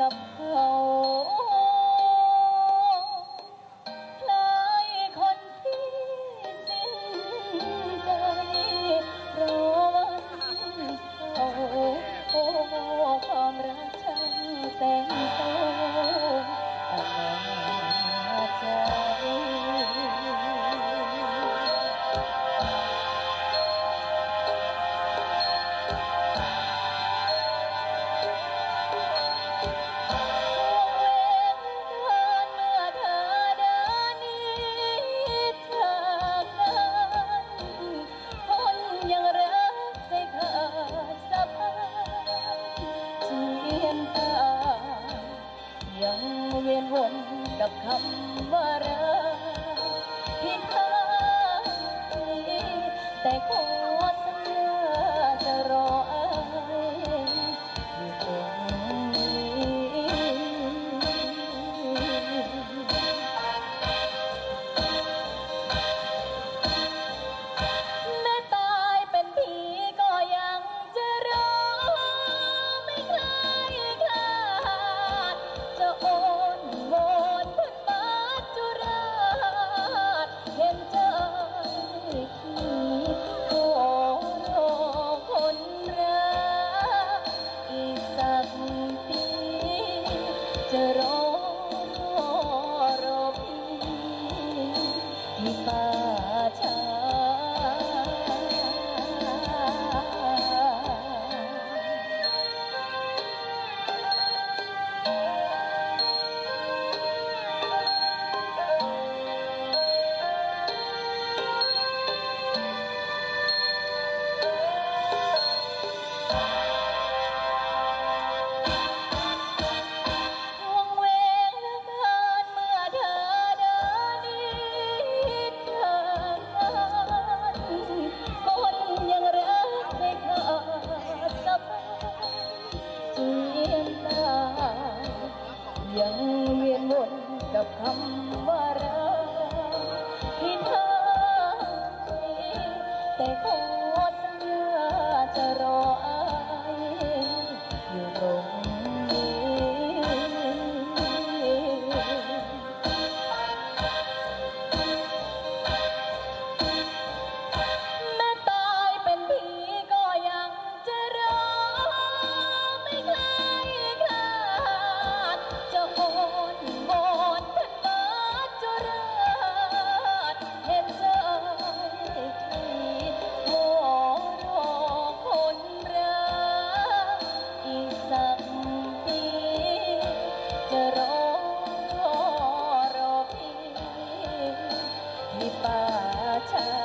up นกับคำว่ารักที่เธอมีแต่คง ยังเวียนวนกับคำว่ารักที่เธอทิ้งแต่ขอสัญญาจะรออายอยู่ตรง 你把它